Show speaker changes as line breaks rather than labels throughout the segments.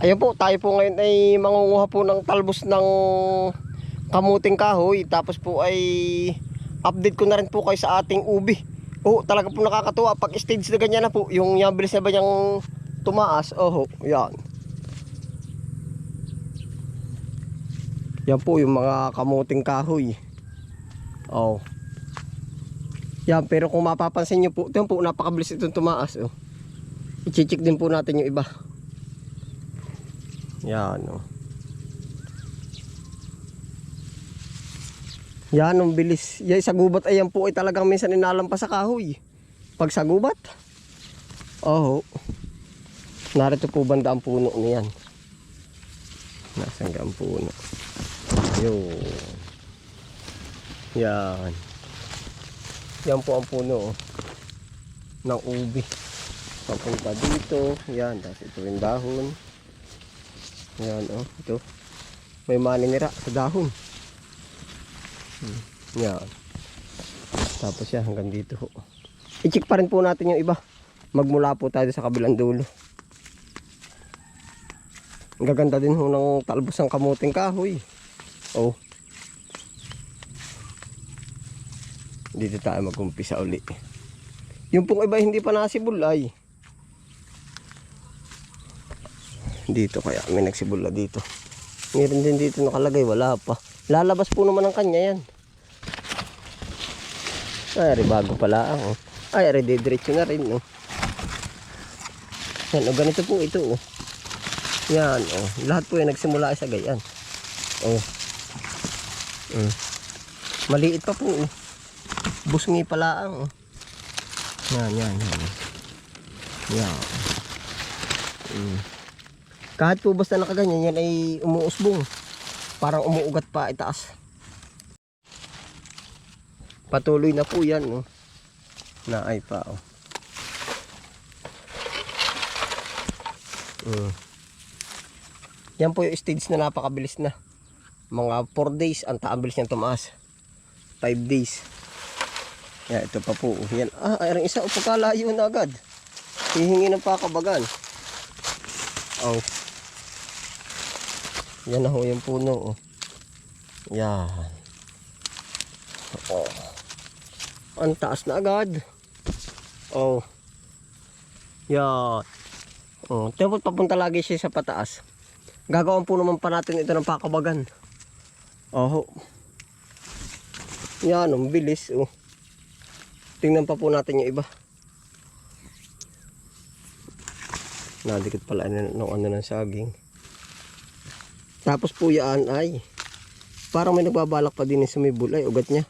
Ayun po, tayo po ngayon ay mangunguha po ng talbos ng kamuting kahoy. Tapos po ay update ko na rin po kayo sa ating ubi. Oh, talaga po nakakatuwa pag stage na ganyan na po. Yung yung bilis na ba niyang tumaas. Oh, yan. Yan po yung mga kamuting kahoy. Oh. Yan, pero kung mapapansin nyo po, ito po, napakabilis itong tumaas. Oh. I-check din po natin yung iba. Yan oh. Yan ang bilis. Yan sa gubat ayan po ay talagang minsan inalampas sa kahoy. Pag sa gubat. Oh. Narito po banda ang puno niyan. Nasaan ka ang puno? Yun. Yan. Yan po ang puno oh. ng ubi. Papunta dito. Yan. Tapos ito yung dahon. Yan oh. Ito. May maninira sa dahon. Hmm. Yan. Tapos yan hanggang dito. I-check pa rin po natin yung iba. Magmula po tayo sa kabilang dulo. Ang gaganda din ho ng talbos ng kamuting kahoy. Oh. Dito tayo mag-umpisa uli. Yung pong iba hindi pa nasibulay. Dito kaya may nagsibula dito. Meron din dito nakalagay, wala pa. Lalabas po naman ang kanya yan. Ay, ari bago pala ang. Oh. Ay, ari didiretso na rin. Oh. Yan, oh, ganito po ito. Oh. Yan, oh. Lahat po yan nagsimula sa gayan. Oh. Mm. Maliit pa po. Oh. Busngi pala ang. Oh. Yan, yan, yan. Yan. Mm. Kahit po basta nakaganyan, yan ay umuusbong. Parang umuugat pa itaas. Patuloy na po yan. Oh. Naay pa. Oh. Mm. Yan po yung stage na napakabilis na. Mga 4 days, ang taabilis niyang tumaas. 5 days. Yan, ito pa po. Yan. Ah, ayang isa. O, pagkalayo na agad. Hihingi ng pakabagan. Oh. Yan na ho yung puno. Oh. Yan. Oh. Ang taas na agad. Oh. Yan. Oh, tapos papunta lagi siya sa pataas. Gagawin po naman pa natin ito ng pakabagan. Oh. Yan, ang bilis. Oh. Tingnan pa po natin yung iba. Nadikit pala ano, ng ano ng saging. Tapos po yan ay parang may nagbabalak pa din sa may bulay, ugat niya.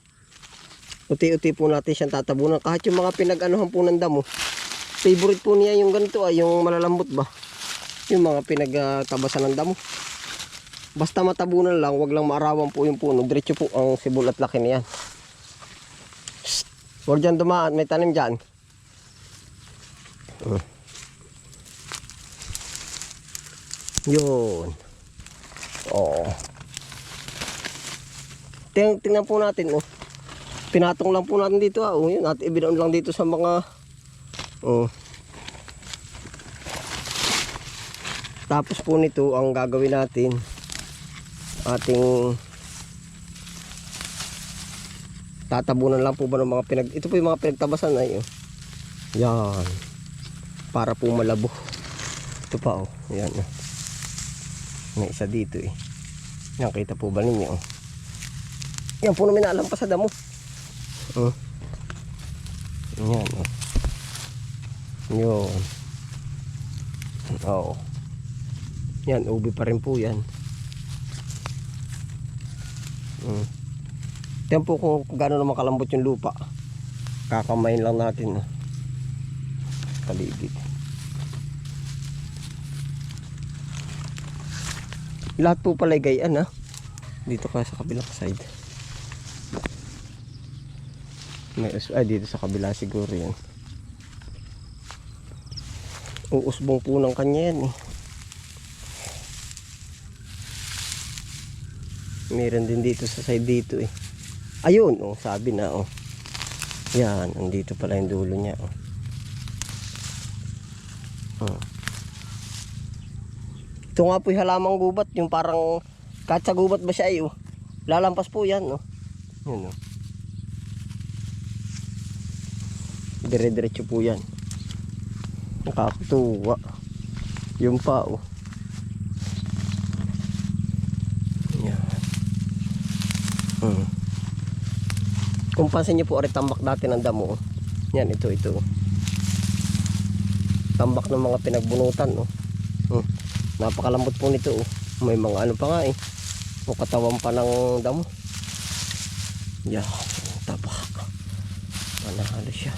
Uti-uti po natin siyang tatabunan. Kahit yung mga pinag-anuhan po ng damo. Favorite po niya yung ganito ay yung malalambot ba. Yung mga pinagtabasan ng damo. Basta matabunan lang, wag lang maarawan po yung puno. Diretso po ang sibol at laki niyan. Shhh! Huwag dyan dumaan, may tanim dyan. Uh. Yun. Oo. Ting tingnan po natin, oh. Pinatong lang po natin dito, ah. Oh, yun, at ibinaon lang dito sa mga oh. Tapos po nito ang gagawin natin ating tatabunan lang po ba ng mga pinag ito po yung mga pinagtabasan ay oh. Yan. Para po malabo. Ito pa oh. Yan oh. May isa dito eh. Yan, kita po ba ninyo? Yan po namin naalam pa sa damo. Oh. Yan oh. Yun. Oo. Yan, ubi pa rin po yan. Mm. Yan po kung gaano naman kalambot yung lupa. Kakamayin lang natin. Oh. Paligid. Lahat po pala ay gayan ha. Dito ka sa kabilang side. May us- ay dito sa kabila siguro yan. Uusbong po ng kanya yan eh. Meron din dito sa side dito eh. Ayun, oh, sabi na oh. Yan, andito pala yung dulo niya oh. Oh. Ito nga po yung halamang gubat, yung parang kahit sa gubat ba siya ay oh. Lalampas po yan, oh. Yun, oh. Dire-diretso po yan. Nakakatuwa. Yung pa, oh. Yan. Hmm. Kung pansin niyo po, ori tambak dati ng damo. oh. Yan, ito, ito. oh. Tambak ng mga pinagbunutan, oh. Napakalambot po nito, oh. May mga ano pa nga, eh. O katawan pa ng damo. Yan, tabak. Manahalo siya.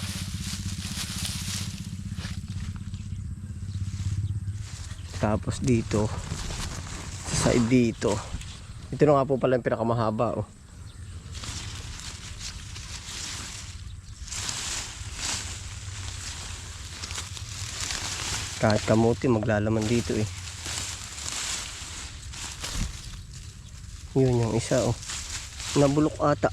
Tapos dito, sa side dito, ito na nga po pala yung pinakamahaba, oh. Kahit kamuti, maglalaman dito eh. Yun yung isa oh. Nabulok ata.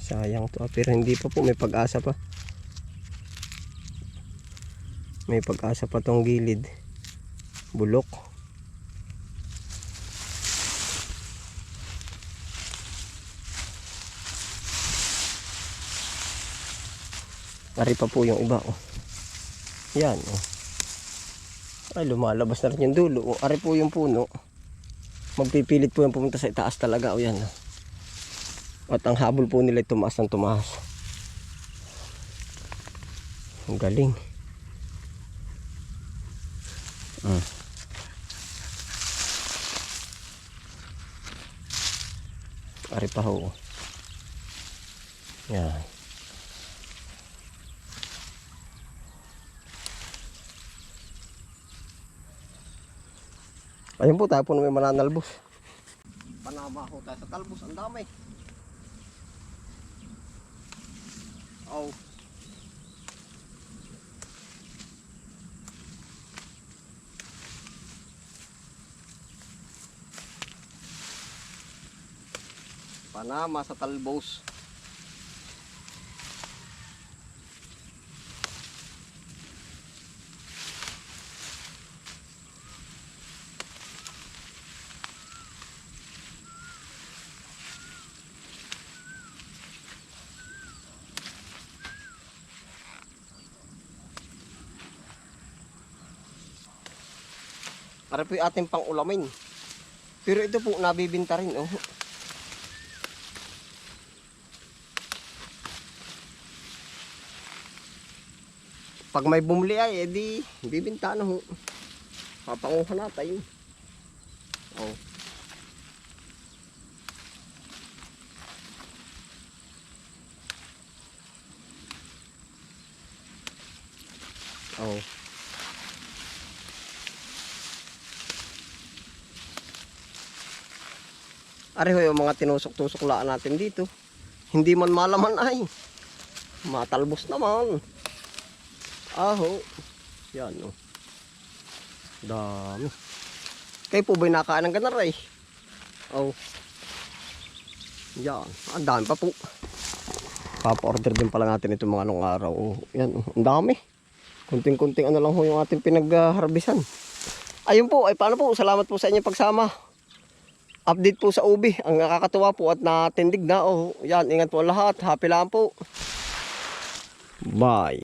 Sayang to ah, pero hindi pa po may pag-asa pa. May pag-asa pa tong gilid. Bulok. Ari pa po yung iba oh. Yan oh. Ay lumalabas na rin yung dulo. Oh. Ari po yung puno. Magpipilit po yung pumunta sa itaas talaga. O yan oh. At ang habol po nila tumaas ng tumaas. Ang galing. Mm. Ari pa ho. Yan. Ayun po tayo po may mananalbos. Panama ho tayo sa talbos. Ang dami. Oh. Panama sa talbos. Para po ating pang ulamin. Pero ito po nabibinta rin oh. Pag may bumili ay edi bibinta na ho. Papanguhan natin. Oh. Oh. Areho yung mga tinusok-tusok laan natin dito. Hindi man malaman ay. Matalbos naman. Aho. Yan o. Dami. Kayo po ba'y nakain ng ganar ay? Oh. Yan. Ang dami pa po. Papa-order din pala natin itong mga anong araw. Oh, yan. oh. Ang dami. Kunting-kunting ano lang ho yung ating pinag-harbisan. Ayun po. Ay paano po? Salamat po sa inyong pagsama update po sa ubi. Ang nakakatuwa po at natindig na. Oh, yan, ingat po lahat. Happy lang po. Bye.